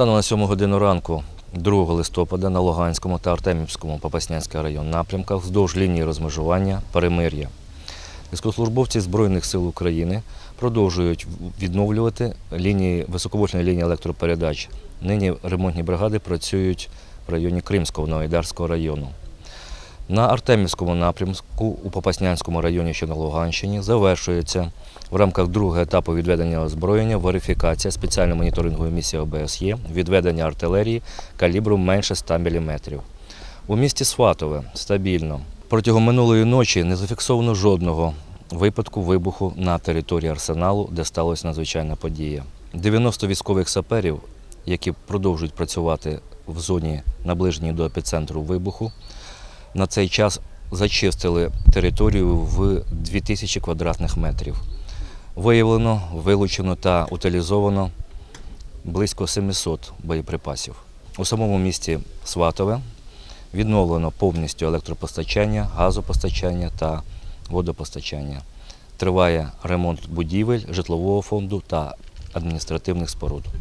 Станом на 7 годину ранку 2 листопада на Луганському та Артемівському Попаснянський район напрямках вздовж лінії розмежування перемир'я. Військовослужбовці Збройних сил України продовжують відновлювати лінії високовольтної лінії електропередач. Нині ремонтні бригади працюють в районі Кримського Новоайдарського району. На Артемівському напрямку у Попаснянському районі, що на Луганщині, завершується в рамках другого етапу відведення озброєння верифікація спеціальної моніторингової місії ОБСЄ, відведення артилерії калібру менше 100 мм. У місті Сватове стабільно. Протягом минулої ночі не зафіксовано жодного випадку вибуху на території арсеналу, де сталася надзвичайна подія. 90 військових саперів, які продовжують працювати в зоні наближеній до епіцентру вибуху, на цей час зачистили територію в 2000 квадратних метрів. Виявлено, вилучено та утилізовано близько 700 боєприпасів. У самому місті Сватове відновлено повністю електропостачання, газопостачання та водопостачання. Триває ремонт будівель, житлового фонду та адміністративних споруд.